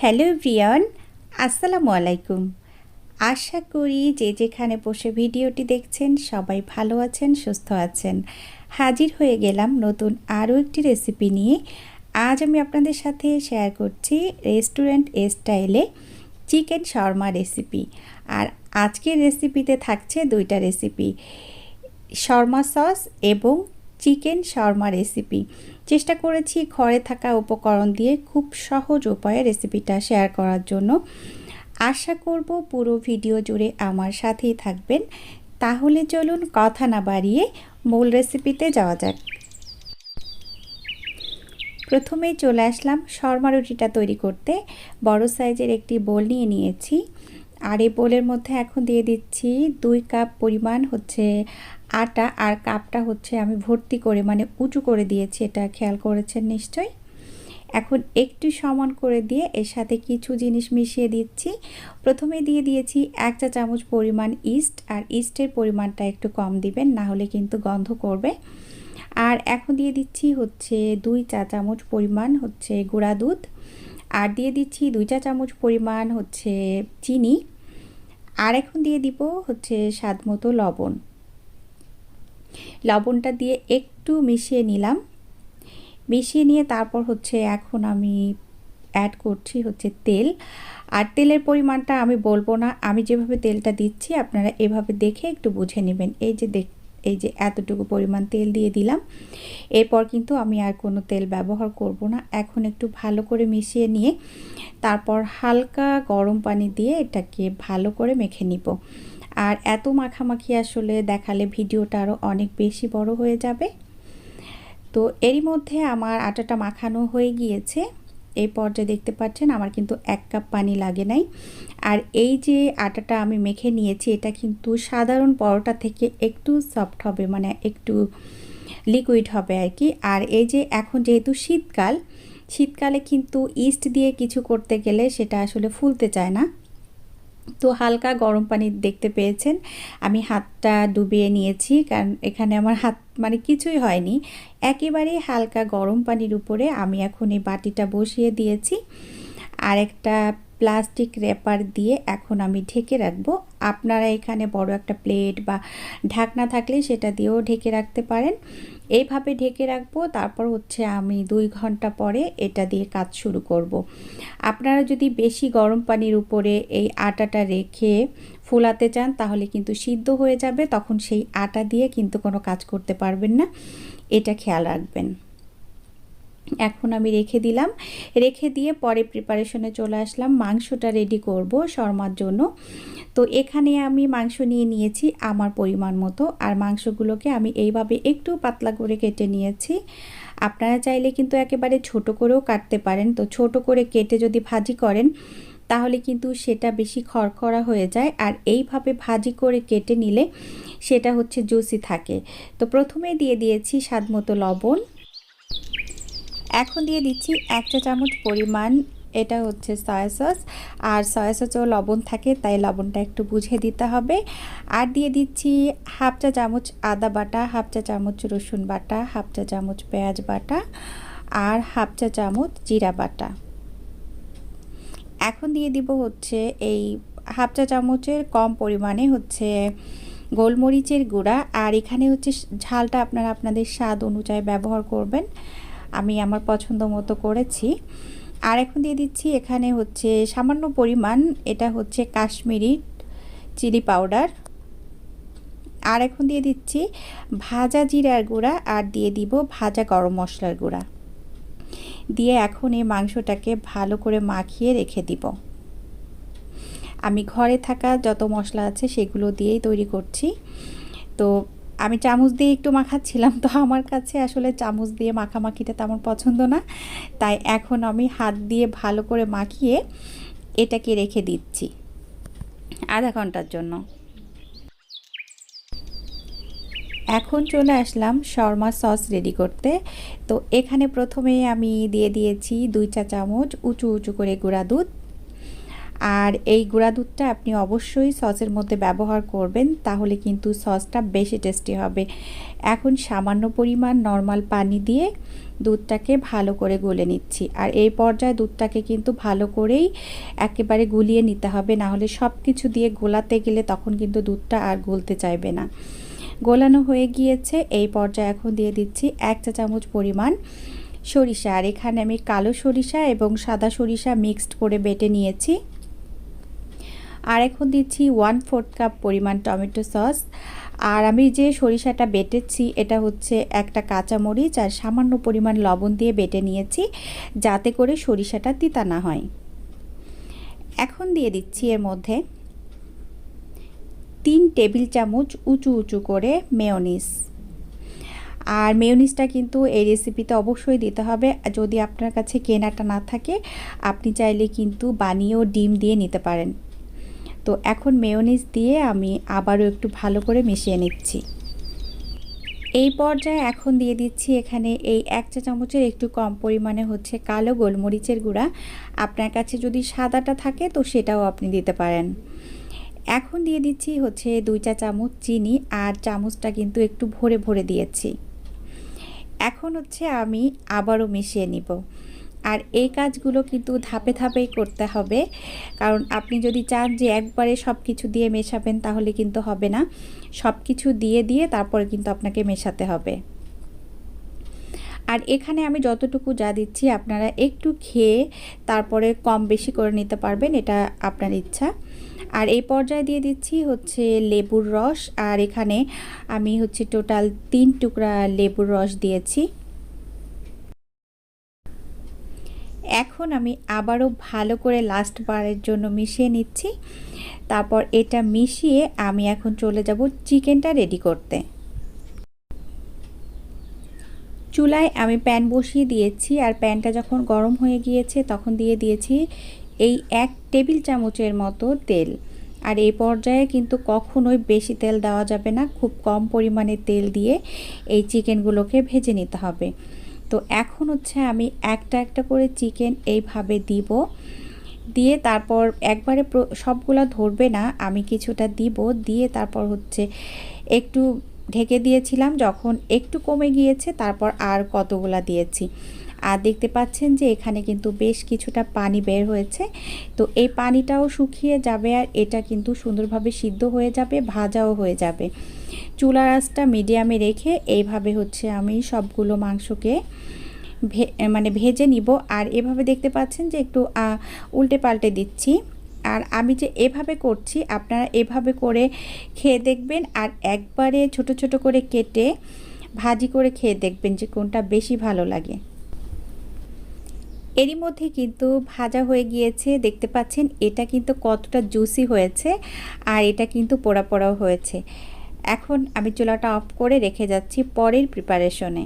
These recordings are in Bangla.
হ্যালো ব্রিয়ন আসসালামু আলাইকুম। আশা করি যে যেখানে বসে ভিডিওটি দেখছেন সবাই ভালো আছেন, সুস্থ আছেন। হাজির হয়ে গেলাম নতুন আরও একটি রেসিপি নিয়ে। আজ আমি আপনাদের সাথে শেয়ার করছি রেস্টুরেন্ট স্টাইলে চিকেন শর্মা রেসিপি। আর আজকের রেসিপিতে থাকছে দুইটা রেসিপি। শর্মা সস এবং চিকেন শর্মা রেসিপি। চেষ্টা করেছি ঘরে থাকা উপকরণ দিয়ে খুব সহজ উপায়ে রেসিপিটা শেয়ার করার জন্য। আশা করব পুরো ভিডিও জুড়ে আমার সাথেই থাকবেন। তাহলে চলুন কথা না বাড়িয়ে মূল রেসিপিতে যাওয়া যাক। প্রথমেই চলে আসলাম শর্মা রুটিটা তৈরি করতে। বড় সাইজের একটি বোল নিয়ে নিয়েছি। আর এই বোলের মধ্যে এখন দিয়ে দিচ্ছি দুই কাপ পরিমাণ হচ্ছে আটা আর কাপটা হচ্ছে আমি ভর্তি করে মানে উঁচু করে দিয়েছি, এটা খেয়াল করেছেন নিশ্চয়ই। এখন একটু সমান করে দিয়ে এর সাথে কিছু জিনিস মিশিয়ে দিচ্ছি। প্রথমে দিয়ে দিয়েছি এক চা চামচ পরিমাণ ইস্ট, আর ইস্টের পরিমাণটা একটু কম দিবেন, না হলে কিন্তু গন্ধ করবে। আর এখন দিয়ে দিচ্ছি হচ্ছে দুই চা চামচ পরিমাণ হচ্ছে গুঁড়া দুধ, আর দিয়ে দিচ্ছি দুই চা চামচ পরিমাণ হচ্ছে চিনি। আর এখন দিয়ে দিব হচ্ছে স্বাদ মতো লবণ। লবণটা দিয়ে একটু মিশিয়ে নিলাম। মিশিয়ে নিয়ে তারপর হচ্ছে এখন আমি অ্যাড করছি হচ্ছে তেল। আর তেলের পরিমাণটা আমি বলব না, আমি যেভাবে তেলটা দিচ্ছি আপনারা এভাবে দেখে একটু বুঝে নেবেন। এই যে দেখ, এই যে এতটুকু পরিমাণ তেল দিয়ে দিলাম। এরপর কিন্তু আমি আর কোনো তেল ব্যবহার করব না। এখন একটু ভালো করে মিশিয়ে নিয়ে তারপর হালকা গরম পানি দিয়ে এটাকে ভালো করে মেখে নিব। আর এত মাখামাখি আসলে দেখালে ভিডিওটা আরও অনেক বেশি বড় হয়ে যাবে। তো এরই মধ্যে আমার আটাটা মাখানো হয়ে গিয়েছে। এই পর্যায়ে দেখতে পাচ্ছেন আমার কিন্তু এক কাপ পানি লাগে নাই। আর এই যে আটাটা আমি মেখে নিয়েছি, এটা কিন্তু সাধারণ পরোটা থেকে একটু সফট হবে মানে একটু লিকুইড হবে আর কি। আর এই যে এখন যেহেতু শীতকাল, শীতকালে কিন্তু ইস্ট দিয়ে কিছু করতে গেলে সেটা আসলে ফুলতে চায় না। তো হালকা গরম পানি দেখতে পেয়েছেন। আমি হাতটা ডুবিয়ে নিয়েছি কারণ এখানে আমার হাত মানে কিছুই হয়নি। একেবারেই হালকা গরম পানির উপরে আমি এখন এই বাটিটা বসিয়ে দিয়েছি। আর একটা প্লাস্টিক র্যাপার দিয়ে এখন আমি ঢেকে রাখব। আপনারা এখানে বড় একটা প্লেট বা ঢাকনা থাকলে সেটা দিয়েও ঢেকে রাখতে পারেন। এইভাবে ঢেকে রাখব, তারপর হচ্ছে আমি দুই ঘণ্টা পরে এটা দিয়ে কাজ শুরু করব। আপনারা যদি বেশি গরম পানির উপরে এই আটাটা রেখে ফোলাতে চান, তাহলে কিন্তু সিদ্ধ হয়ে যাবে, তখন সেই আটা দিয়ে কিন্তু কোনো কাজ করতে পারবেন না। এটা খেয়াল রাখবেন। এখন আমি রেখে দিলাম। রেখে দিয়ে পরে প্রিপারেশনে চলে আসলাম। মাংসটা রেডি করব শর্মার জন্য। তো এখানে আমি মাংস নিয়ে নিয়েছি আমার পরিমাণ মতো। আর মাংসগুলোকে আমি এইভাবে একটু পাতলা করে কেটে নিয়েছি। আপনারা চাইলে কিন্তু একেবারে ছোট করেও কাটতে পারেন। তো ছোট করে কেটে যদি ভাজি করেন, তাহলে কিন্তু সেটা বেশি খড়খড়া হয়ে যায়। আর এইভাবে ভাজি করে কেটে নিলে সেটা হচ্ছে জুসি থাকে। তো প্রথমে দিয়ে দিয়েছি স্বাদ মতো লবণ। এখন দিয়ে দিচ্ছি এক চা চামচ পরিমাণ এটা হচ্ছে সয়া সস আর সয়া সসেও লবণ থাকে, তাই লবণটা একটু বুঝে দিতে হবে। আর দিয়ে দিচ্ছি হাফ চা চামচ আদা বাটা, হাফ চা চামচ রসুন বাটা, হাফ চা চামচ পেঁয়াজ বাটা, আর হাফ চা চামচ জিরা বাটা। এখন দিয়ে দিব হচ্ছে এই হাফ চা চামচের কম পরিমাণে হচ্ছে গোলমরিচের গুঁড়া। আর এখানে হচ্ছে ঝালটা আপনারা আপনাদের স্বাদ অনুযায়ী ব্যবহার করবেন। আমি আমার পছন্দ মতো করেছি। আর এখন দিয়ে দিচ্ছি এখানে হচ্ছে সামান্য পরিমাণ, এটা হচ্ছে কাশ্মীরি চিলি পাউডার। আর এখন দিয়ে দিচ্ছি ভাজা জিরার গুঁড়া আর দিয়ে দিব ভাজা গরম মশলার গুঁড়া। দিয়ে এখন এই মাংসটাকে ভালো করে মাখিয়ে রেখে দিব। আমি ঘরে থাকা যত মশলা আছে সেগুলো দিয়েই তৈরি করছি। তো আমি চামচ দিয়ে একটু মাখাচ্ছিলাম, তো আমার কাছে আসলে চামচ দিয়ে মাখামাখিটা তেমন পছন্দ না। তাই এখন আমি হাত দিয়ে ভালো করে মাখিয়ে এটাকে রেখে দিচ্ছি আধা ঘণ্টার জন্য। এখন চলে আসলাম শর্মা সস রেডি করতে। তো এখানে প্রথমে আমি দিয়ে দিয়েছি দুই চা চামচ উঁচু উঁচু করে গুঁড়া দুধ। আর এই গুঁড়া দুধটা আপনি অবশ্যই সসের মধ্যে ব্যবহার করবেন, তাহলে কিন্তু সসটা বেশি টেস্টি হবে। এখন সামান্য পরিমাণ নর্মাল পানি দিয়ে দুধটাকে ভালো করে গলে নিচ্ছি। আর এই পর্যায়ে দুধটাকে কিন্তু ভালো করেই একেবারে গুলিয়ে নিতে হবে, না হলে সব কিছু দিয়ে গোলাতে গেলে তখন কিন্তু দুধটা আর গলতে চাইবে না। গোলানো হয়ে গিয়েছে, এই পর্যায়ে এখন দিয়ে দিচ্ছি এক চা চামচ পরিমাণ সরিষা। আর এখানে আমি কালো সরিষা এবং সাদা সরিষা মিক্সড করে বেটে নিয়েছি। আর এখন দিচ্ছি ওয়ান ফোর্থ কাপ পরিমাণ টমেটো সস আর আমি যে সরিষাটা বেটেছি, এটা হচ্ছে একটা কাঁচামরিচ আর সামান্য পরিমাণ লবণ দিয়ে বেটে নিয়েছি, যাতে করে সরিষাটা তিতা না হয়। এখন দিয়ে দিচ্ছি এর মধ্যে তিন টেবিল চামচ উঁচু উঁচু করে মেয়নিস আর মেয়নিসটা কিন্তু এই রেসিপিতে অবশ্যই দিতে হবে। যদি আপনার কাছে কেনাটা না থাকে, আপনি চাইলে কিন্তু বানিয়েও ডিম দিয়ে নিতে পারেন। তো এখন মেয়নিস দিয়ে আমি আবারও একটু ভালো করে মিশিয়ে নিচ্ছি। এই পর্যায়ে এখন দিয়ে দিচ্ছি এখানে এই এক চা চামচের একটু কম পরিমাণে হচ্ছে কালো গোলমরিচের গুঁড়া। আপনার কাছে যদি সাদাটা থাকে তো সেটাও আপনি দিতে পারেন। এখন দিয়ে দিচ্ছি হচ্ছে দুই চা চামচ চিনি আর চামচটা কিন্তু একটু ভরে ভরে দিয়েছি। এখন হচ্ছে আমি আবারও মিশিয়ে নিব। আর এই কাজগুলো কিন্তু ধাপে ধাপেই করতে হবে। কারণ আপনি যদি চান যে একবারে সব কিছু দিয়ে মেশাবেন, তাহলে কিন্তু হবে না। সব কিছু দিয়ে দিয়ে তারপরে কিন্তু আপনাকে মেশাতে হবে। আর এখানে আমি যতটুকু যা দিচ্ছি, আপনারা একটু খেয়ে তারপরে কম বেশি করে নিতে পারবেন, এটা আপনার ইচ্ছা। আর এই পর্যায়ে দিয়ে দিচ্ছি হচ্ছে লেবুর রস, আর এখানে আমি হচ্ছে টোটাল তিন টুকরা লেবুর রস দিয়েছি। এখন আমি আবারও ভালো করে লাস্ট বারের জন্য মিশিয়ে নিচ্ছি। তারপর এটা মিশিয়ে আমি এখন চলে যাব চিকেনটা রেডি করতে। চুলায় আমি প্যান বসিয়ে দিয়েছি আর প্যানটা যখন গরম হয়ে গিয়েছে তখন দিয়ে দিয়েছি এই এক টেবিল চামচের মতো তেল। আর এই পর্যায়ে কিন্তু কখনোই বেশি তেল দেওয়া যাবে না, খুব কম পরিমাণে তেল দিয়ে এই চিকেনগুলোকে ভেজে নিতে হবে। তো এখন হচ্ছে আমি একটা একটা করে চিকেন এইভাবে দিব। দিয়ে তারপর একবারে সবগুলো ধরবে না, আমি কিছুটা দিব। দিয়ে তারপর হচ্ছে একটু ঢেকে দিয়েছিলাম, যখন একটু কমে গিয়েছে, তারপর আর কতগুলা দিয়েছি। আর দেখতে পাচ্ছেন যে এখানে কিন্তু বেশ কিছুটা পানি বের হয়েছে। তো এই পানিটাও শুকিয়ে যাবে আর এটা কিন্তু সুন্দরভাবে সিদ্ধ হয়ে যাবে, ভাজাও হয়ে যাবে। চুলার আঁচটা মিডিয়ামে রেখে এইভাবে হচ্ছে আমি সবগুলো মাংসকে ভে মানে ভেজে নিব। আর এভাবে দেখতে পাচ্ছেন যে একটু উল্টে পাল্টে দিচ্ছি। আর আমি যে এভাবে করছি, আপনারা এভাবে করে খেয়ে দেখবেন। আর একবারে ছোট ছোট করে কেটে ভাজি করে খেয়ে দেখবেন যে কোনটা বেশি ভালো লাগে। এরই মধ্যে কিন্তু ভাজা হয়ে গিয়েছে। দেখতে পাচ্ছেন, এটা কিন্তু কতটা জুসি হয়েছে। আর এটা কিন্তু পোড়া, পোড়াও হয়েছে। এখন আমি চুলাটা অফ করে রেখে যাচ্ছি পরের প্রিপারেশনে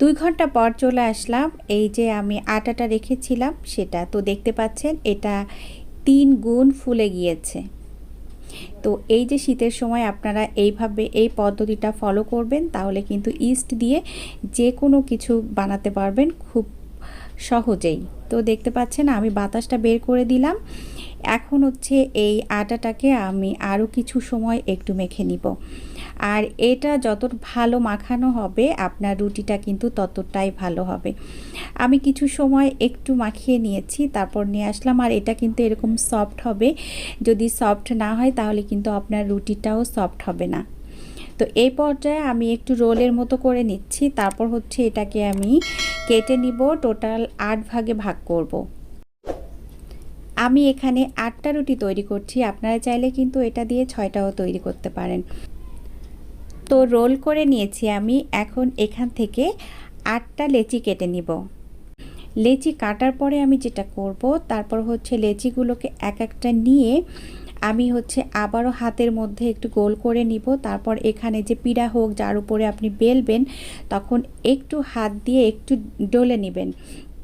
দুই ঘণ্টা পর চলে আসলাম, এই যে আমি আটাটা রেখেছিলাম সেটা। তো দেখতে পাচ্ছেন, এটা তিন গুণ ফুলে গিয়েছে। তো এই যে শীতের সময় আপনারা এইভাবে এই পদ্ধতিটা ফলো করবেন, তাহলে কিন্তু ইস্ট দিয়ে যে কোনো কিছু বানাতে পারবেন খুব সহজেই। তো দেখতে পাচ্ছেন, আমি বাতাসটা বের করে দিলাম। এখন হচ্ছে এই আটাটাকে আমি আরও কিছু সময় একটু মেখে নিব। আর এটা যত ভালো মাখানো হবে, আপনার রুটিটা কিন্তু ততটাই ভালো হবে। আমি কিছু সময় একটু মাখিয়ে নিয়েছি, তারপর নিয়ে আসলাম। আর এটা কিন্তু এরকম সফট হবে। যদি সফট না হয়, তাহলে কিন্তু আপনার রুটিটাও সফট হবে না। তো এই পর্যায়ে আমি একটু রোলের মতো করে নিচ্ছি। তারপর হচ্ছে এটাকে আমি কেটে নিব। টোটাল আট ভাগে ভাগ করব। আমি এখানে আটটা রুটি তৈরি করছি। আপনারা চাইলে কিন্তু এটা দিয়ে ছয়টাও তৈরি করতে পারেন। তো রোল করে নিয়েছি আমি। এখন এখান থেকে আটটা লেচি কেটে নিব। লেচি কাটার পরে আমি যেটা করব, তারপর হচ্ছে লেচিগুলোকে এক একটা নিয়ে আমি হচ্ছে আবারও হাতের মধ্যে একটু গোল করে নিব। তারপর এখানে যে পিড়া হোক, যার উপরে আপনি বেলবেন, তখন একটু হাত দিয়ে একটু ডলে নেবেন।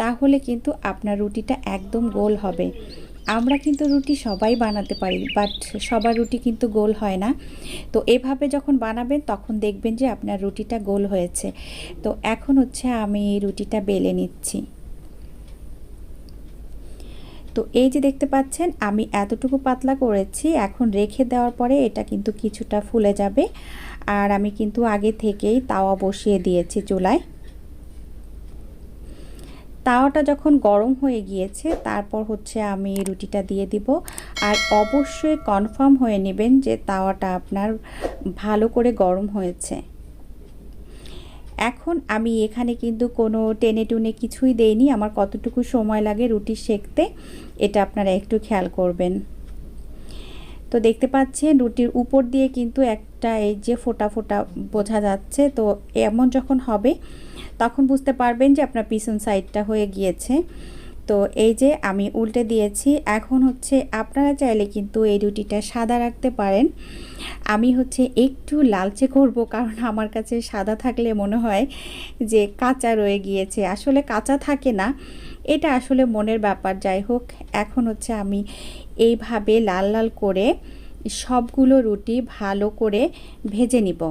তাহলে কিন্তু আপনার রুটিটা একদম গোল হবে। আমরা কিন্তু রুটি সবাই বানাতে পারি বাট সবার রুটি কিন্তু গোল হয় না। তো এভাবে যখন বানাবেন, তখন দেখবেন যে আপনার রুটিটা গোল হয়েছে। তো এখন হচ্ছে আমি রুটিটা বেলে নিচ্ছি। তো এই যে দেখতে পাচ্ছেন, আমি এতটুকু পাতলা করেছি। এখন রেখে দেওয়ার পরে এটা কিন্তু কিছুটা ফুলে যাবে। আর আমি কিন্তু আগে থেকেই তাওয়া বসিয়ে দিয়েছি চুলায়। তাওয়াটা যখন গরম হয়ে গিয়েছে, তারপর হচ্ছে আমি রুটিটা দিয়ে দিব। আর অবশ্যই কনফার্ম হয়ে নেবেন যে তাওয়াটা আপনার ভালো করে গরম হয়েছে। এখন আমি এখানে কিন্তু কোনো টেনে টুনে কিছুই দেইনি, আমার কতটুকু সময় লাগে রুটি সেকতে, এটা আপনারা একটু খেয়াল করবেন। তো দেখতে পাচ্ছেন, রুটির উপর দিয়ে কিন্তু একটা এই যে ফোটা ফোটা বোঝা যাচ্ছে। তো এমন যখন হবে তখন বুঝতে পারবেন যে আপনার পিছন সাইডটা হয়ে গিয়েছে। তো এই যে আমি উল্টে দিয়েছি, এখন হচ্ছে আপনারা চাইলে কিন্তু এই রুটিটা সাদা রাখতে পারেন। আমি হচ্ছে একটু লালচে করব, কারণ আমার কাছে সাদা থাকলে মনে হয় যে কাঁচা রয়ে গিয়েছে। আসলে কাঁচা থাকে না, এটা আসলে মনের ব্যাপার। যাই হোক, এখন হচ্ছে আমি এইভাবে লাল লাল করে সবগুলো রুটি ভালো করে ভেজে নিব।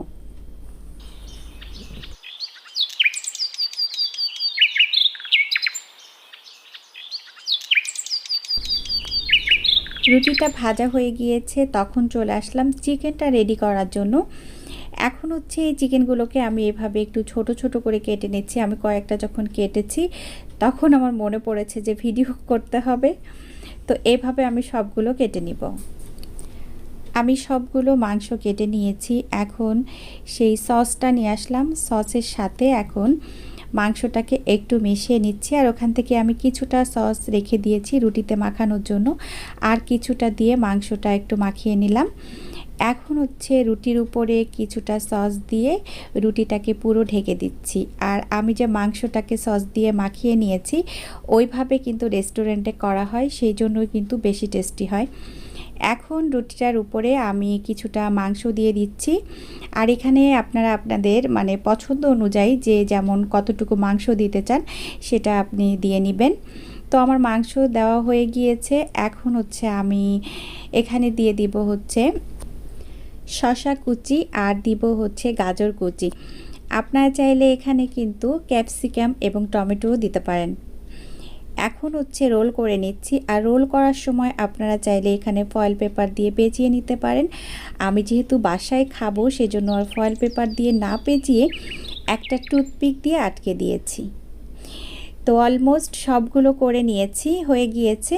রুটিটা ভাজা হয়ে গিয়েছে, তখন চলে আসলাম চিকেনটা রেডি করার জন্য। এখন হচ্ছে এই চিকেনগুলোকে আমি এভাবে একটু ছোট ছোট করে কেটে নিচ্ছি। আমি কয়েকটা যখন কেটেছি, তখন আমার মনে পড়েছে যে ভিডিও করতে হবে। তো এভাবে আমি সবগুলো কেটে নিব। আমি সবগুলো মাংস কেটে নিয়েছি। এখন সেই সসটা নিয়ে আসলাম। সসের সাথে এখন মাংসটাকে একটু মিশিয়ে নিচ্ছি আর ওখান থেকে আমি কিছুটা সস রেখে দিয়েছি রুটিতে মাখানোর জন্য। আর কিছুটা দিয়ে মাংসটা একটু মাখিয়ে নিলাম। এখন হচ্ছে রুটির উপরে কিছুটা সস দিয়ে রুটিটাকে পুরো ঢেকে দিচ্ছি। আর আমি যে মাংসটাকে সস দিয়ে মাখিয়ে নিয়েছি, ওইভাবে কিন্তু রেস্টুরেন্টে করা হয়, সেই জন্যই কিন্তু বেশি টেস্টি হয়। এখন রুটিটার উপরে আমি কিছুটা মাংস দিয়ে দিচ্ছি। আর এখানে আপনারা আপনাদের মানে পছন্দ অনুযায়ী যে যেমন কতটুকু মাংস দিতে চান সেটা আপনি দিয়ে নেবেন। তো আমার মাংস দেওয়া হয়ে গিয়েছে। এখন হচ্ছে আমি এখানে দিয়ে দিব হচ্ছে শশা কুচি আর দিব হচ্ছে গাজর কুচি। আপনারা চাইলে এখানে কিন্তু ক্যাপসিকাম এবং টমেটোও দিতে পারেন। এখন হচ্ছে রোল করে নিচ্ছি আর রোল করার সময় আপনারা চাইলে এখানে ফয়েল পেপার দিয়ে পেঁচিয়ে নিতে পারেন। আমি যেহেতু বাসায় খাব, সেজন্য আর ফয়েল পেপার দিয়ে না পেঁচিয়ে একটা টুথপিক দিয়ে আটকে দিয়েছি। তো অলমোস্ট সবগুলো করে নিয়েছি, হয়ে গিয়েছে।